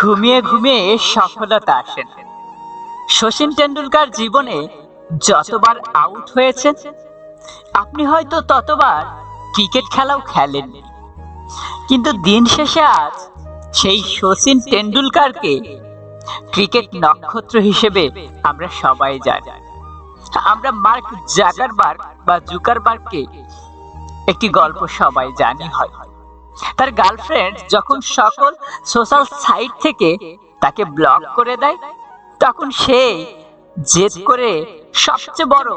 ঘুমিয়ে ঘুমিয়ে সফলতা আসে না শচীন টেন্ডুলকার জীবনে যতবার আউট হয়েছেন আপনি হয়তো ততবার ক্রিকেট খেলাও খেলেননি। কিন্তু দিন শেষে আজ সেই শচীন টেন্ডুলকারকে ক্রিকেট নক্ষত্র হিসেবে আমরা সবাই জানি। আমরা মার্ক জাগারবার্গ বা জুকারবার্গকে একটি গল্প সবাই জানি হয়। তার গার্লফ্রেন্ড যখন সকল সোশ্যাল সাইট থেকে তাকে ব্লক করে দেয়, তখন সে জেদ করে সবচেয়ে বড়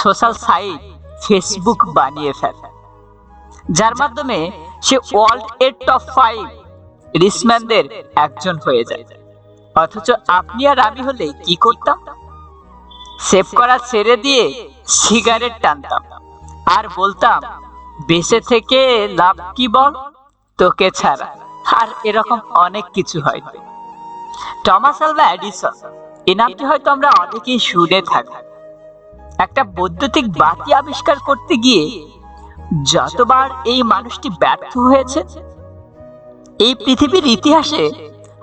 সোশ্যাল সাইট ফেসবুক বানিয়ে ফেলে। যার মাধ্যমে সে ওয়ার্ল্ড এর টপ ফাইভ রিসম্যানদের একজন হয়ে যায়। অথচ আপনি আর আমি হলে কি করতাম? সেভ করা ছেড়ে দিয়ে সিগারেট টানতাম। আর বলতাম, বেঁচে থেকে লাভ কি বল? তোকে ছাড়া আর এরকম অনেক কিছু হয় টমাস আলভা এডিসন এই নামটি হয়তো আমরা অনেকেই শুনে থাকি। একটা বৈদ্যুতিক বাতি আবিষ্কার করতে গিয়ে যতবার এই মানুষটি ব্যর্থ হয়েছে, এই পৃথিবীর ইতিহাসে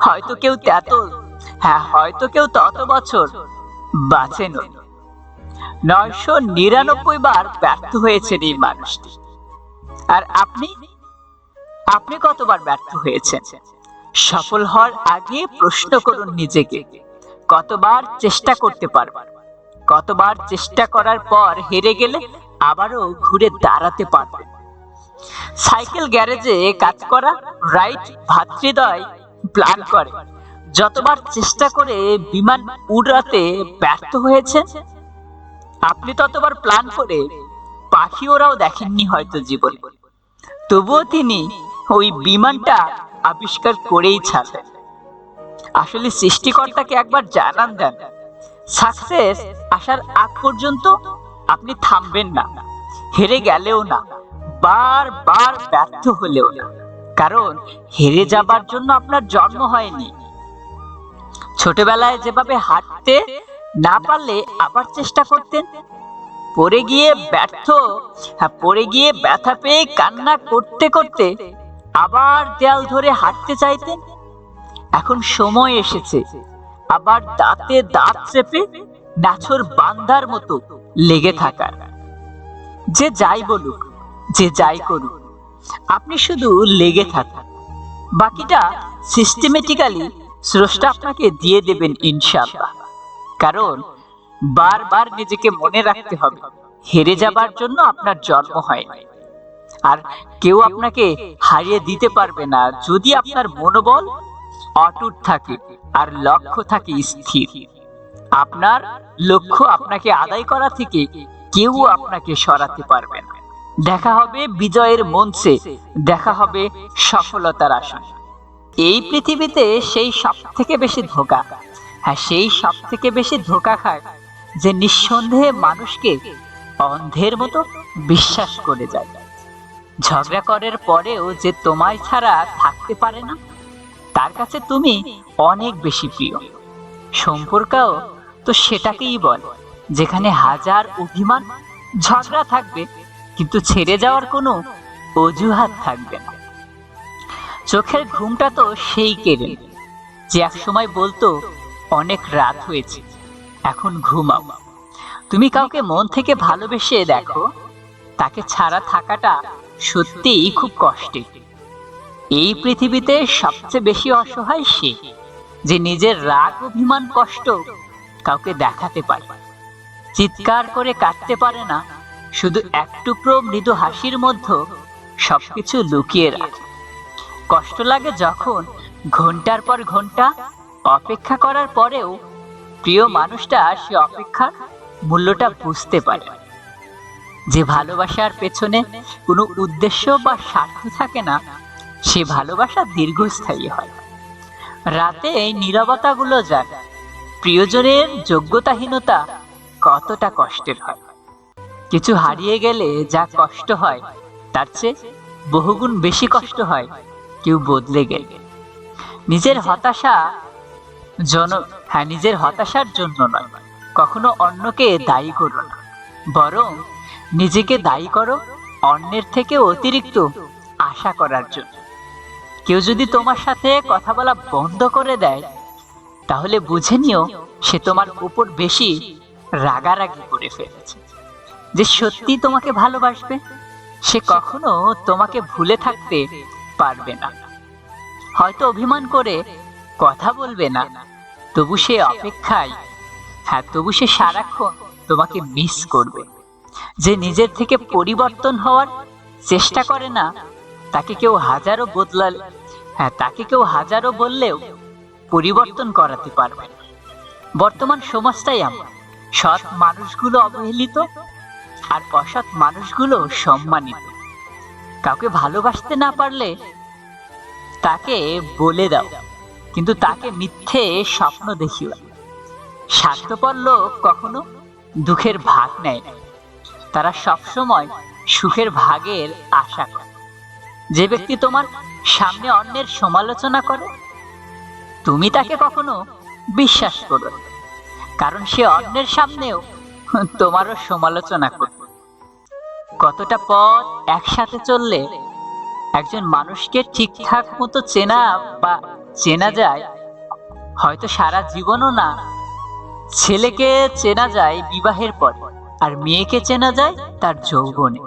হয়তো কেউ তত হ্যাঁ হয়তো কেউ তত বছর বাঁচেন নয়শো নিরানব্বই বার ব্যর্থ হয়েছেন এই মানুষটি। আর আপনি আপনি কতবার ব্যর্থ হয়েছেন? সফল হওয়ার আগে প্রশ্ন করুন নিজেকে, কতবার চেষ্টা করতে পারবেন কতবার চেষ্টা করার পর হেরে গেলে আবারও ঘুরে দাঁড়াতে পারবেন সাইকেল গ্যারেজে কাজ করা রাইট ভাতৃদয় প্ল্যান করে, যতবার চেষ্টা করে বিমান উড়াতে ব্যর্থ হয়েছে আপনি ততবার প্ল্যান করে পাখি ওরাও দেখেননি হয়তো জীবনে। তবুও তিনি ওই বিমানটা আবিষ্কার করেই ছাড়লেন আসলে সৃষ্টিকর্তাকে একবার জানান দেন। সাকসেস আসার আগ পর্যন্ত আপনি থামবেন না, হেরে গেলেও না, বারবার ব্যর্থ হলেও না। কারণ হেরে যাবার জন্য আপনার জন্ম হয়নি। ছোটবেলায় যেভাবে হাঁটতে না পারলে আবার চেষ্টা করতেন, পড়ে গিয়ে ব্যর্থ হ্যাঁ পড়ে গিয়ে ব্যথা পেয়ে কান্না করতে করতে আবার দেয়াল ধরে হাঁটতে চাইতেন? এখন সময় এসেছে। আবার দাঁতে দাঁত চেপে নাছর বান্ধার মতো লেগে থাকার। যে যাই বলুক, যে যাই করুক, আপনি শুধু লেগে থাকুন। বাকিটা সিস্টেমেটিক্যালি স্রষ্টা আপনাকে দিয়ে দেবেন ইনশাআল্লাহ। কারণ বারবার নিজেকে মনে রাখতে হবে। হেরে যাবার জন্য আপনার জন্ম হয়নি। আর কেউ আপনাকে হারিয়ে দিতে পারবে না যদি আপনার মনোবল অটুট থাকে আর লক্ষ্য থাকে স্থির। আপনার লক্ষ্য আপনাকে আদায় করা থেকে কেউ আপনাকে সরাতে পারবে না। দেখা হবে বিজয়ের মঞ্চে, দেখা হবে সফলতার আসনে এই পৃথিবীতে সেই সব থেকে বেশি ধোকা হ্যাঁ সেই সব থেকে বেশি ধোকা খায় যে নিঃসন্দেহে মানুষকে অন্ধের মতো বিশ্বাস করে যায়। ঝগড়া করার পরেও যে তোমায় ছাড়া থাকতে পারে না, তার কাছে তুমি অনেক বেশি প্রিয়। সম্পর্কও তো সেটাকেই বল, যেখানে হাজার অভিমান, ঝগড়া থাকবে, কিন্তু ছেড়ে যাওয়ার কোনো অজুহাত থাকবে না। চোখের ঘুমটা তো সেই কেড়ে যে এক সময় বলতো, অনেক রাত হয়েছে, এখন ঘুমাও। তুমি কাউকে মন থেকে ভালোবেসে দেখো, তাকে ছাড়া থাকাটা সত্যিই খুব কষ্টের এই পৃথিবীতে সবচেয়ে বেশি অসহায় সে, যে নিজের রাগ অভিমান কষ্ট কাউকে দেখাতে পারে। চিৎকার করে কাটতে পারে না, শুধু এক টুকরো মৃদু হাসির মধ্যে সবকিছু লুকিয়ে রাখে। কষ্ট লাগে যখন ঘণ্টার পর ঘণ্টা অপেক্ষা করার পরেও প্রিয় মানুষটা সে অপেক্ষার মূল্যটা বুঝতে পারে যে ভালোবাসার পেছনে কোনো উদ্দেশ্য বা স্বার্থ থাকে না, সে ভালোবাসা দীর্ঘস্থায়ী হয়। রাতে এই নীরবতাগুলো যান প্রিয়জনের যোগ্যতাহীনতা কতটা কষ্টের হয়। কিছু হারিয়ে গেলে যা কষ্ট হয়, তার চেয়ে বহুগুণ বেশি কষ্ট হয় কেউ বদলে গেলে। নিজের হতাশা জন হ্যাঁ নিজের হতাশার জন্য নয়। কখনো অন্যকে দায়ী করো না। বরং নিজেকে দায়ী করো অন্যের থেকে অতিরিক্ত আশা করার জন্য। কেউ যদি তোমার সাথে কথা বলা বন্ধ করে দেয়, তাহলে বুঝে নিও সে তোমার উপর বেশি রাগারাগি করে ফেলেছে। যে সত্যি তোমাকে ভালোবাসবে, সে কখনো তোমাকে ভুলে থাকতে পারবে না। হয়তো অভিমান করে কথা বলবে না, তবু সে অপেক্ষায় হ্যাঁ তবু সে সারাক্ষণ তোমাকে মিস করবে। যে নিজের থেকে পরিবর্তন হওয়ার চেষ্টা করে না, তাকে কেউ হাজারো বদলালে হ্যাঁ তাকে কেউ হাজারো বললেও পরিবর্তন করাতে পারবে না। বর্তমান সমাজটাই এমন। সৎ মানুষগুলো অবহেলিত আর অসৎ মানুষগুলো সম্মানিত। কাউকে ভালোবাসতে না পারলে তাকে বলে দাও, কিন্তু তাকে মিথ্যে স্বপ্ন দেখিও স্বার্থপর লোক কখনো দুঃখের ভাগ নেয় না। তারা সবসময় সুখের ভাগের আশা করে। যে ব্যক্তি তোমার সামনে অন্যের সমালোচনা করে, তুমি তাকে কখনো বিশ্বাস করো কারণ সে অন্যের সামনেও তোমারও সমালোচনা করবে। কতটা পথ একসাথে চললে একজন মানুষকে ঠিকঠাক মতো চেনা বা চেনা যায়, হয়তো সারা জীবনও না, ছেলেকে চেনা যায় বিবাহের পর। আর মেয়েকে চেনা যায় তার যৌবনে।